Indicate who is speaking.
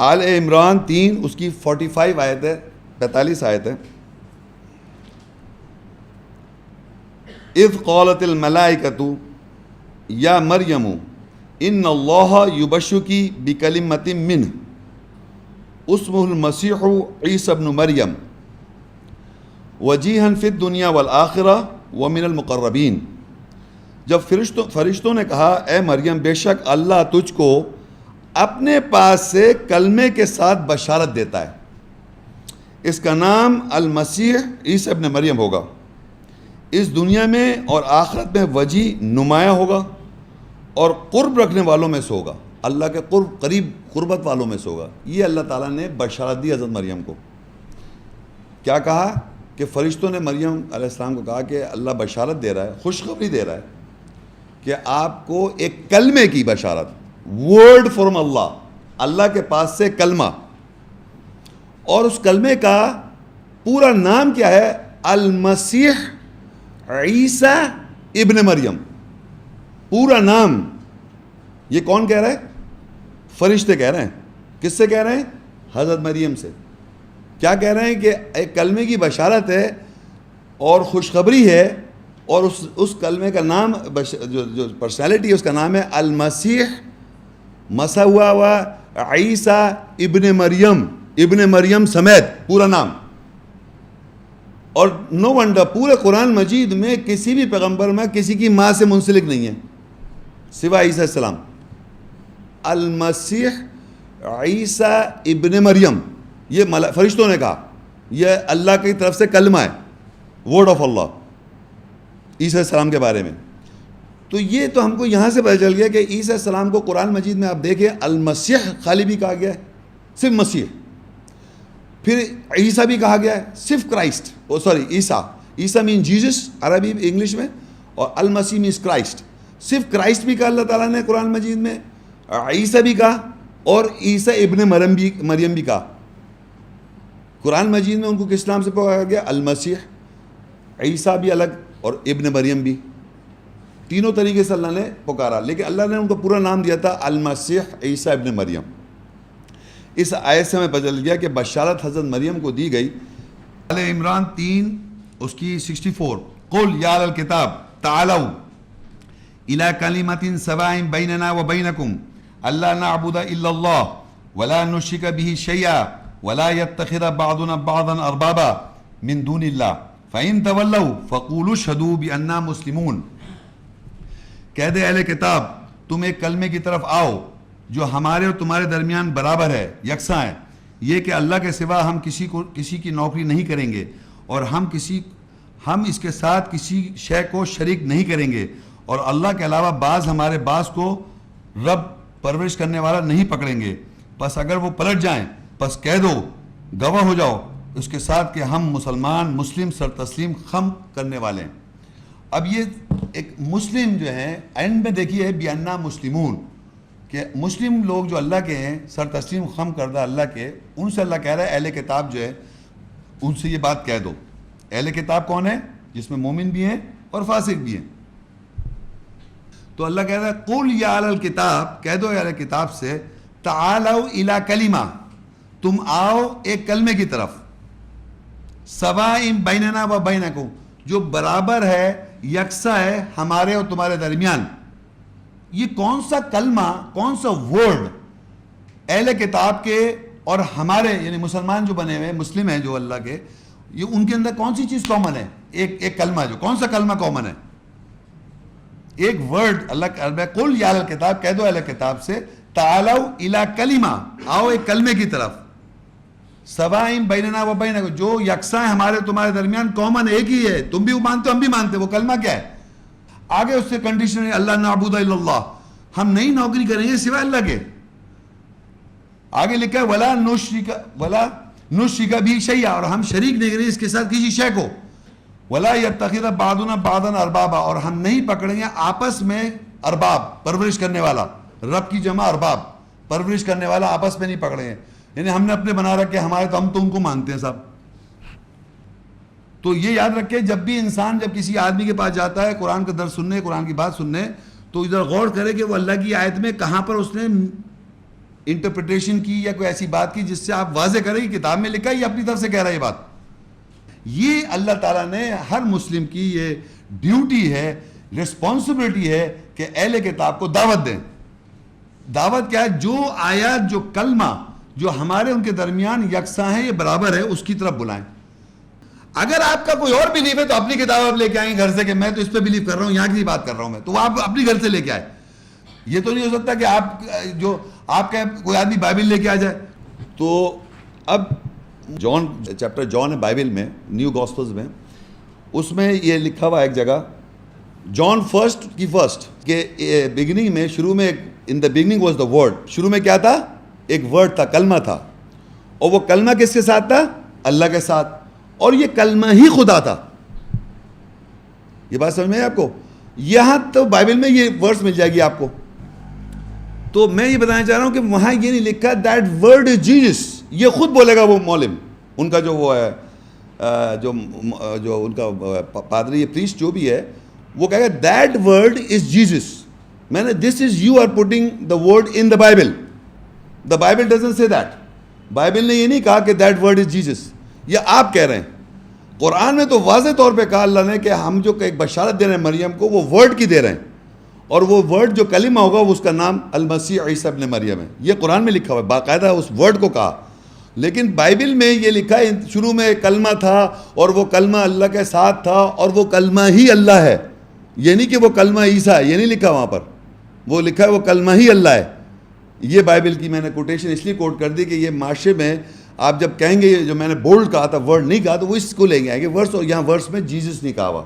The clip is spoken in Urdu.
Speaker 1: آل عمران تین، اس کی فورٹی فائیو آیت ہے، پینتالیس آیت ہے۔ اذ قالت الملائکۃ یا مریم، ان اللہ یبشکی بکلمت من اسمہ المسیح عیسی ابن مریم۔ وجیہن فی الدنیا والآخرہ ومن المقربین۔ جب فرشتوں فرشتوں نے کہا، اے مریم، بے شک اللہ تجھ کو اپنے پاس سے کلمے کے ساتھ بشارت دیتا ہے۔ اس کا نام المسیح عیسی ابن مریم ہوگا۔ اس دنیا میں اور آخرت میں وجی نمایاں ہوگا اور قرب رکھنے والوں میں سے ہوگا۔ اللہ کے قرب، قریب قربت والوں میں سے ہوگا۔ یہ اللہ تعالیٰ نے بشارت دی حضرت مریم کو۔ کیا کہا کہ فرشتوں نے مریم علیہ السلام کو کہا کہ اللہ بشارت دے رہا ہے، خوشخبری دے رہا ہے کہ آپ کو ایک کلمے کی بشارت۔ ورڈ فرم اللہ اللہ کے پاس سے کلمہ. اور اس کلمے کا پورا نام کیا ہے؟ المسیح عیسیٰ ابن مریم. پورا نام. یہ کون کہہ رہا ہے؟ فرشتے کہہ رہے ہیں. کس سے کہہ رہے ہیں؟ حضرت مریم سے. کیا کہہ رہے ہیں کہ ایک کلمے کی بشارت ہے اور خوشخبری ہے اور اس اس کلمے کا نام، جو جو پرسنالٹی ہے، اس کا نام ہے المسیح مسا ہوا ہوا عیسیٰ ابن مریم ابن مریم سمیت، پورا نام۔ اور نو ونڈر پورے قرآن مجید میں کسی بھی پیغمبر میں کسی کی ماں سے منسلک نہیں ہے سوا عیسیٰ السلام۔ المسیح عیسیٰ ابن مریم، یہ فرشتوں نے کہا، یہ اللہ کی طرف سے کلمہ ہے ورڈ آف اللہ عیسیٰ السلام کے بارے میں۔ تو یہ تو ہم کو یہاں سے پتہ چل گیا کہ عیسیٰ السلام کو قرآن مجید میں آپ دیکھیں، المسیح خالی بھی کہا گیا ہے، صرف مسیح۔ پھر عیسیٰ بھی کہا گیا ہے، صرف کرائسٹ۔ او سوری، عیسیٰ۔ عیسیٰ مین جیزس عربی، انگلش میں۔ اور المسیح مینس کرائسٹ۔ صرف کرائسٹ بھی کہا اللہ تعالیٰ نے قرآن مجید میں۔ عیسیٰ بھی کہا اور عیسیٰ ابن مرم بھی، مریم بھی کہا۔ قرآن مجید میں ان کو کس نام سے پکارا گیا؟ المسیح۔ عیسیٰ بھی الگ اور ابن مریم بھی۔ تینوں طریقے سے اللہ نے پکارا، لیکن اللہ نے ان کو پورا نام دیا تھا المسیح عیسیٰ ابن مریم۔ اس آیت سے ہمیں بدل گیا کہ بشارت حضرت مریم کو دی گئی۔ آل عمران تین، اس کی سکسٹی فور۔ قل یا الکتاب، تعالو۔ الى کلمت سوائم بیننا و بینکم۔ اللہ نعبد الا اللہ ولا نشک به شیئا ولا يتخذ بعضنا بعضا اربابا من دون اللہ۔ فَإِن تَوَلَّوْا فَقُولُوا شَدُوا بِأَنَّا مسلمون۔ کہہ دے اہل کتاب، تم ایک کلمے کی طرف آؤ جو ہمارے اور تمہارے درمیان برابر ہے، یکساں ہے۔ یہ کہ اللہ کے سوا ہم کسی کو، کسی کی نوکری نہیں کریں گے اور ہم کسی، ہم اس کے ساتھ کسی شے کو شریک نہیں کریں گے۔ اور اللہ کے علاوہ بعض ہمارے بعض کو رب پرورش کرنے والا نہیں پکڑیں گے۔ بس اگر وہ پلٹ جائیں، بس کہہ دو، گواہ ہو جاؤ۔ اس کے ساتھ کہ ہم مسلمان، مسلم سر تسلیم خم کرنے والے ہیں۔ اب یہ ایک مسلم جو ہے اینڈ میں دیکھیے ہے بیانہ مسلمون، کہ مسلم لوگ جو اللہ کے ہیں، سر تسلیم خم کردہ اللہ کے، ان سے اللہ کہہ رہا ہے، اہل کتاب جو ہے، ان سے یہ بات کہہ دو۔ اہل کتاب کون ہے؟ جس میں مومن بھی ہیں اور فاسق بھی ہیں۔ تو اللہ کہہ رہا ہے، قل یا اہل کتاب کہہ دو اہل کتاب سے تعالو الى کلمہ، تم آؤ ایک کلمے کی طرف۔ سوائم بیننا و بینکم، جو برابر ہے یکساں ہے ہمارے اور تمہارے درمیان۔ یہ کون سا کلمہ، کون سا ورڈ اہل کتاب کے اور ہمارے یعنی مسلمان جو بنے ہوئے مسلم ہیں جو اللہ کے، یہ ان کے اندر کون سی چیز کامن ہے؟ ایک ایک کلمہ جو، کون سا کلمہ کامن ہے؟ ایک ورڈ اللہ قل یا کتاب، کہہ دو اہل کتاب سے، تعالو الى کلمہ، آؤ ایک کلمے کی طرف۔ سوائم بیننا و بینکم، جو یکساں ہمارے تمہارے درمیان کامن ایک ہی ہے۔ تم بھی مانتے ہو، ہم بھی مانتے وہ کلمہ کیا ہے؟ آگے اس سے کنڈیشن ہے، اللہ نعبود الا اللہ۔ ہم نہیں نوکری کریں گے سوائے اللہ کے۔ آگے لکھا ہے، ولا نشرک ولا نشرک بھی شیئا اور ہم شریک نہیں کریں اس کے ساتھ کسی شے کو۔ ولا یتخذ بعضنا بعضا اربابا اور ہم نہیں پکڑیں گے آپس میں ارباب پرورش کرنے والا۔ رب کی جمع ارباب پرورش کرنے والا آپس میں نہیں پکڑیں گے۔ یعنی ہم نے اپنے بنا رکھے، ہمارے تو ہم تو ان کو مانتے ہیں سب۔ تو یہ یاد رکھے، جب بھی انسان جب کسی آدمی کے پاس جاتا ہے، قرآن کا درد سننے، قرآن کی بات سننے، تو ادھر غور کرے کہ وہ اللہ کی آیت میں کہاں پر اس نے انٹرپریٹیشن کی یا کوئی ایسی بات کی جس سے آپ واضح کریں کہ کتاب میں لکھا یا اپنی طرف سے کہہ رہا ہے یہ بات۔ یہ اللہ تعالیٰ نے ہر مسلم کی یہ ڈیوٹی ہے رسپانسبلٹی ہے کہ اہل کتاب کو دعوت دیں۔ دعوت کیا ہے؟ جو آیات، جو کلمہ جو ہمارے ان کے درمیان یکساں ہے یہ برابر ہے، اس کی طرف بلائیں۔ اگر آپ کا کوئی اور بلیف ہے تو اپنی کتاب آپ لے کے آئیں گھر سے کہ میں تو اس پہ بلیو کر رہا ہوں، یہاں کی بات کر رہا ہوں میں۔ تو آپ اپنی گھر سے لے کے آئے۔ یہ تو نہیں ہو سکتا کہ آپ، جو آپ کا کوئی آدمی بائبل لے کے آ جائے۔ تو اب جان چیپٹر جان ہے بائبل میں نیو گاسپلز میں۔ اس میں یہ لکھا ہوا ایک جگہ۔ جان فرسٹ کی فرسٹ کہ بگننگ میں، شروع میں in the beginning was the word شروع میں کیا تھا؟ ایک ورڈ تھا، کلمہ تھا۔ اور وہ کلمہ کس کے ساتھ تھا؟ اللہ کے ساتھ۔ اور یہ کلمہ ہی خدا تھا۔ یہ بات سمجھ میں ہے آپ کو؟ یہاں تو بائبل میں یہ ورڈس مل جائے گی آپ کو۔ تو میں یہ بتانا چاہ رہا ہوں کہ وہاں یہ نہیں لکھا دیٹ ورڈ از جیزس یہ خود بولے گا وہ مولم ان کا جو وہ ہے جو جو ان کا پادری پریسٹ جو بھی ہے، وہ کہے گا دیٹ ورڈ از جیزس میں نے this is you are putting the word in the Bible the Bible doesn't سے دیٹ بائبل نے یہ نہیں کہا کہ دیٹ ورڈ از جیزس یہ آپ کہہ رہے ہیں. قرآن میں تو واضح طور پہ کہا اللہ نے کہ ہم جو ایک بشارت دے رہے ہیں مریم کو، وہ ورڈ کی دے رہے ہیں. اور وہ ورڈ جو کلمہ ہوگا، وہ اس کا نام المسیح عیسیٰ ابن مریم ہے. یہ قرآن میں لکھا ہوا ہے، باقاعدہ اس ورڈ کو کہا. لیکن بائبل میں یہ لکھا ہے، شروع میں کلمہ تھا اور وہ کلمہ اللہ کے ساتھ تھا اور وہ کلمہ ہی اللہ ہے. یہ نہیں کہ وہ کلمہ عیسیٰ ہے، یہ نہیں لکھا وہاں پر. وہ لکھا ہے وہ کلمہ ہی اللہ ہے. یہ بائبل کی میں نے کوٹیشن اس لیے کوٹ کر دی کہ یہ معاشرے میں آپ جب کہیں گے جو میں نے بولڈ کہا تھا ورڈ نہیں کہا، تو وہ اس کو لیں گے آئیں گے ورس اور یہاں ورس میں جیزس نہیں کہا ہوا۔